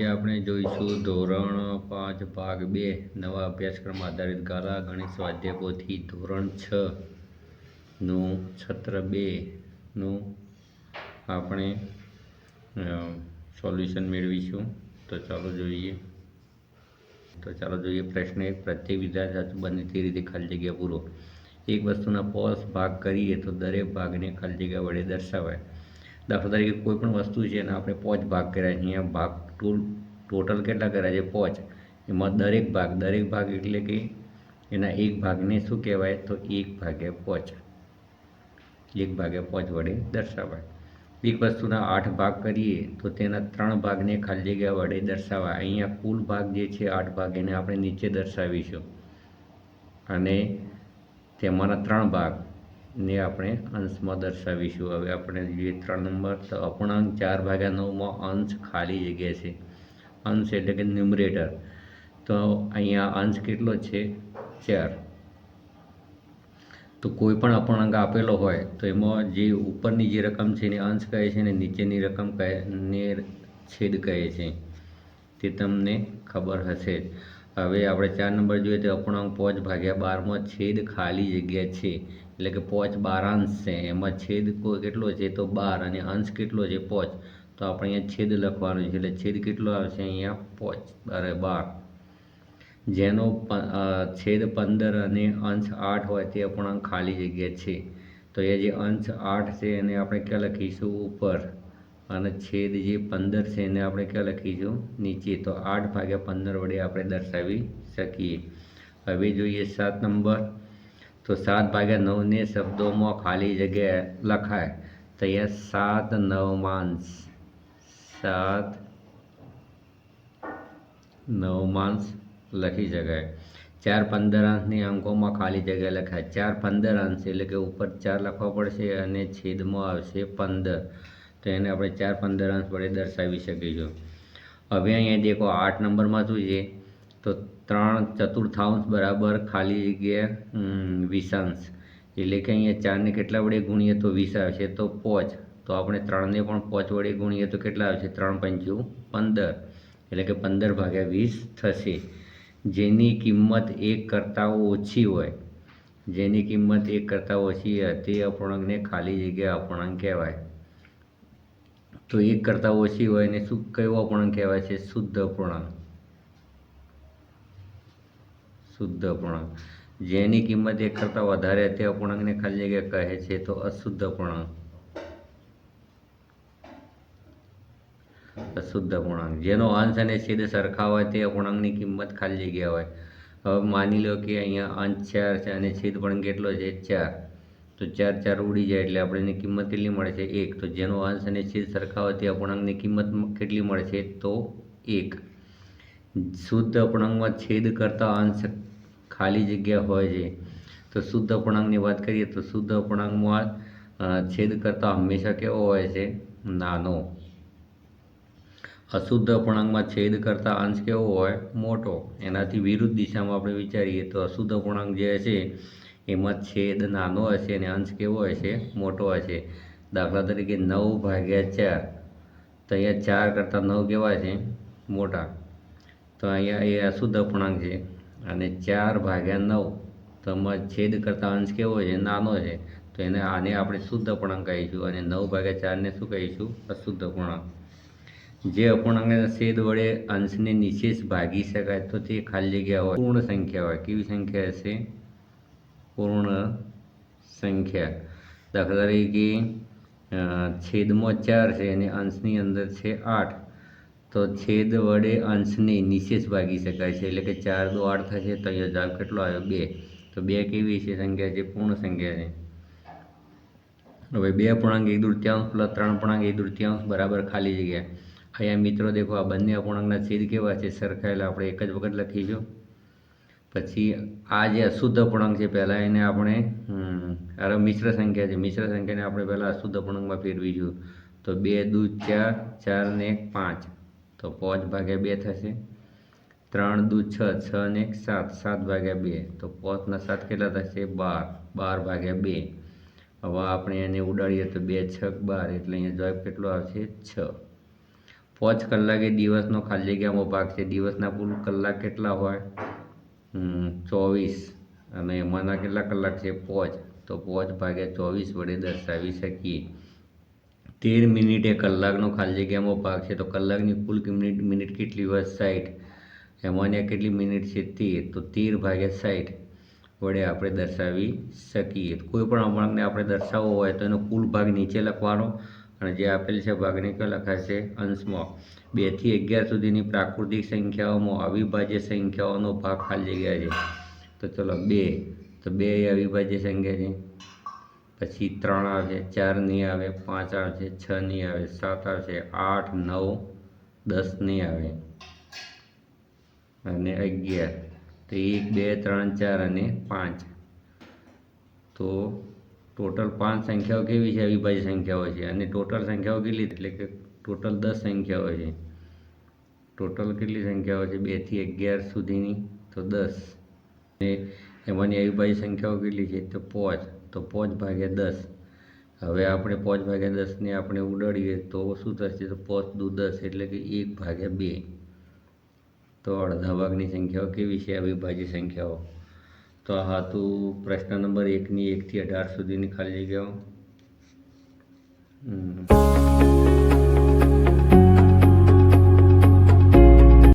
આજે આપણે જોઈશું ધોરણ પાંચ ભાગ બે, નવા અભ્યાસક્રમ આધારિત ગાલા ગણિત સ્વાધ્યાયપોથી ધોરણ છ નું છત્ર બે નું આપણે સોલ્યુશન મેળવીશું. તો ચાલો જોઈએ. તો ચાલો જોઈએ પ્રશ્ન એક પ્રત્યેક વિદ્યાર્થી બને તે રીતે ખાલી જગ્યા પૂરો. એક વસ્તુના પોસ ભાગ કરીએ તો દરેક ભાગને ખાલી જગ્યા વડે દર્શાવાય. દાખલા તરીકે કોઈ પણ વસ્તુ છે એને આપણે પોચ ભાગ કર્યા છે અહીંયા ભાગ ટોલ ટોટલ કેટલા કર્યા છે? પોચ. એમાં દરેક ભાગ દરેક ભાગ એટલે કે એના એક ભાગને શું કહેવાય? તો એક ભાગ્યા પોચ. એક ભાગ્યા પોચ વડે દર્શાવાય. એક વસ્તુના આઠ ભાગ કરીએ તો તેના ત્રણ ભાગને ખાલી જગ્યા વડે દર્શાવાય. અહીંયા કુલ ભાગ જે છે, આઠ ભાગ એને આપણે નીચે દર્શાવીશું. અને તેમાંના ત્રણ ભાગ ને આપણે અંશમાં દર્શાવીશું. હવે આપણે જોઈએ ત્રણ નંબર. તો અપૂર્ણાંક ચાર ભાગ્યા નવમાં અંશ ખાલી જગ્યા છે. અંશ એટલે કે ન્યુમરેટર તો અહીંયા અંશ કેટલો છે? ચાર. તો કોઈ પણ અપૂર્ણાંક આપેલો હોય તો એમાં જે ઉપરની જે રકમ છે એને અંશ કહે છે ને નીચેની રકમ કહે ને છેદ કહે છે. તે તમને ખબર હશે. હવે આપણે ચાર નંબર જોઈએ તો અપૂર્ણાંક પાંચ ભાગ્યા બારમાં છેદ ખાલી જગ્યા છે. એટલે કે પોચ બારાંશ છે. એમાં છેદ કેટલો છે? તો બાર અને અંશ કેટલો છે? પોચ. તો આપણે અહીંયા છેદ લખવાનું છે. એટલે છેદ કેટલો આવશે? અહીંયા પોચ અરે બાર. જેનો છેદ પંદર અને અંશ આઠ હોય તે અપૂર્ણાંક ખાલી જગ્યા છે. તો એ જે અંશ આઠ છે એને આપણે ક્યાં લખીશું? ઉપર. અને છેદ જે પંદર છે એને આપણે ક્યાં લખીશું? નીચે. તો આઠ ભાગ્યા પંદર વડે આપણે દર્શાવી શકીએ. હવે જોઈએ સાત નંબર. તો સાત ભાગ્યા નવને શબ્દોમાં ખાલી જગ્યા લખાય. તો અહીંયા સાત નવમાંશ. સાત નવમાંશ લખી શકાય. ચાર પંદર અંશની અંકોમાં ખાલી જગ્યા લખાય. ચાર પંદર અંશ એટલે કે ઉપર ચાર લખવા પડશે અને છેદમાં આવશે પંદર. તો એને આપણે ચાર પંદરાંશ વડે દર્શાવી શકીશું હવે અહીંયા દેખો, આઠ નંબરમાં શું છે? તો ત્રણ ચતુર્થાંશ બરાબર ખાલી જગ્યા વીસાંશ એટલે કે અહીંયા ચારને કેટલા વડે ગુણીએ તો વીસ આવશે? તો પોચ. તો આપણે ત્રણને પણ પોચ વડે ગુણીએ તો કેટલા આવશે? ત્રણ પંચું પંદર. એટલે કે પંદર ભાગ્યા વીસ થશે. જેની કિંમત એક કરતાં ઓછી હોય, જેની કિંમત એક કરતાં ઓછી હોય, તે અપૂર્ણાંકને ખાલી જગ્યા અપૂર્ણાંક કહેવાય. તો એક કરતાં ઓછી હોય એને શું કયો અપૂર્ણાંક કહેવાય છે? શુદ્ધ અપૂર્ણાંક શુદ્ધ અપૂર્ણાંક જેની કિંમત એક કરતાં વધારે તે અપૂર્ણાંકને ખાલી જગ્યા કહે છે તો અશુદ્ધ અપૂર્ણાંક અશુદ્ધ અપૂર્ણાંક જેનો અંશ અને છેદ સરખા હોય તે અપૂર્ણાંકની કિંમત ખાલી જગ્યા હોય. હવે માની લો કે અહીંયા અંશ ચાર છે અને છેદ પણ કેટલો છે? ચાર. તો ચાર ચાર ઉડી જાય એટલે આપણે કિંમત કેટલી મળે છે? એક. તો જેનો અંશ અને છેદ સરખા હોય તે અપૂર્ણાંકની કિંમત કેટલી મળે છે? તો એક. શુદ્ધ અપૂર્ણાંકમાં છેદ કરતાં અંશ ખાલી જગ્યા હોય છે. તો શુદ્ધ અપૂર્ણાંકની વાત કરીએ તો શુદ્ધ અપૂર્ણાંકમાં છેદ કરતાં હંમેશા કેવો હોય છે? નાનો. અશુદ્ધ અપૂર્ણાંકમાં છેદ કરતાં અંશ કેવો હોય? મોટો. એનાથી વિરુદ્ધ દિશામાં આપણે વિચારીએ તો અશુદ્ધ અપૂર્ણાંક જે છે એમાં છેદ નાનો હશે અને અંશ કેવો હશે? મોટો હશે. દાખલા તરીકે નવ ભાગ્યા ચાર. તો અહીંયા ચાર કરતાં નવ કેવા છે? મોટા. તો અહીંયા એ અશુદ્ધ અપૂર્ણાંક છે. અને ચાર ભાગ્યા નવ. તો છેદ કરતાં અંશ કેવો છે? નાનો છે. તો એને આને આપણે શુદ્ધ અપૂર્ણાંક કહીશું. અને નવ ભાગ્યા ચારને શું કહીશું? અશુદ્ધ અપૂર્ણાંક. જે અપૂર્ણાંકના છેદ વડે અંશને નિશેષ ભાગી શકાય તો તે ખાલી જગ્યા હોય. પૂર્ણ સંખ્યા હોય. કેવી સંખ્યા હશે? પૂર્ણ સંખ્યા. દાખલા તરીકે છેદમાં ચાર છે અને અંશની અંદર છે આઠ. તો છેદ વડે અંશને નિશેષ ભાગી શકાય છે. એટલે કે ચાર દો આઠ થશે, તો અહીંયા જવાબ કેટલો આવ્યો? બે. તો બે કેવી છે સંખ્યા? છે પૂર્ણ સંખ્યા છે. હવે બે પૂર્ણાંક એક દૃત્યાંશ પ્લસ ત્રણ પૂર્ણાંક એક દૃત્યાંશ બરાબર ખાલી જગ્યા. અહીંયા મિત્રો, દેખો આ બંને અપૂર્ણાંકના છેદ કેવા છે? સરખાયેલા આપણે એક જ વખત લખીશું. પછી આ જે અશુદ્ધ અપૂર્ણાંક છે પહેલાં એને આપણે અરે મિશ્ર સંખ્યા છે. મિશ્ર સંખ્યાને આપણે પહેલાં અશુદ્ધ અપૂર્ણાંકમાં ફેરવીશું. તો બે દૂ ચાર ચાર ને એક પાંચ. તો પાંચ ભાગ્યા બે થશે. ત્રણ દૂ છ છ ને એક સાત. સાત ભાગ્યા બે. તો પાંચના સાત કેટલા થશે? બાર. બાર ભાગ્યા બે. હવે આપણે એને ઉડાડીએ તો બે છ બાર. એટલે અહીંયા જવાબ કેટલો આવશે? છ. પાંચ કલાકે દિવસનો ખાલી જગ્યામાં ભાગ છે. દિવસના કુલ કલાક કેટલા હોય? ચોવીસ. અને એમાંના કેટલા કલાક છે? પોચ. તો પોચ ભાગ્યા ચોવીસ વડે દર્શાવી શકીએ. તેર મિનિટે કલાકનો ખાલી જગ્યામાં ભાગ છે. તો કલાકની કુલ મિનિટ મિનિટ કેટલી હોય? સાઠ એમાંની કેટલી મિનિટ છે? તેર. તો તેર ભાગ્યા સાઠ વડે આપણે દર્શાવી શકીએ. કોઈ પણ અપૂર્ણાંકને આપણે દર્શાવવો હોય તો એનો કુલ ભાગ નીચે લખવાનો. અને જે આપેલ છે ભાગને કયો લખાશે અંશમાં. બેથી અગિયાર સુધીની પ્રાકૃતિક સંખ્યાઓમાં અવિભાજ્ય સંખ્યાઓનો ભાગ ખાલી જગ્યા છે. તો ચલો બે. તો બે અવિભાજ્ય સંખ્યા છે. પછી ત્રણ આવશે, ચાર નહીં આવે, પાંચ આવશે, છ નહીં આવે, સાત આવશે, આઠ, નવ, દસ નહીં આવે. અને અગિયાર. તો એક, બે, ત્રણ, ચાર અને પાંચ. તો ટોટલ પાંચ સંખ્યાઓ કેવી છે અવિભાજ્ય સંખ્યાઓ છે. અને ટોટલ સંખ્યાઓ કેટલી? એટલે કે ટોટલ દસ સંખ્યાઓ છે. ટોટલ કેટલી સંખ્યાઓ છે? બેથી અગિયાર સુધીની. તો દસ. અને એમાંની અવિભાજ્ય સંખ્યાઓ કેટલી છે? તો પાંચ. તો પાંચ ભાગ્યા દસ. હવે આપણે પાંચ ભાગ્યા દસને આપણે ઉડાડીએ તો શું થશે? તો પાંચ દુ દસ એટલે કે એક ભાગ્યા બે. તો અડધા ભાગની સંખ્યાઓ કેવી છે? અવિભાજ્ય સંખ્યાઓ. તો આ હતું પ્રશ્ન નંબર એકની એકથી અઢાર સુધીની ખાલી જગ્યાઓ.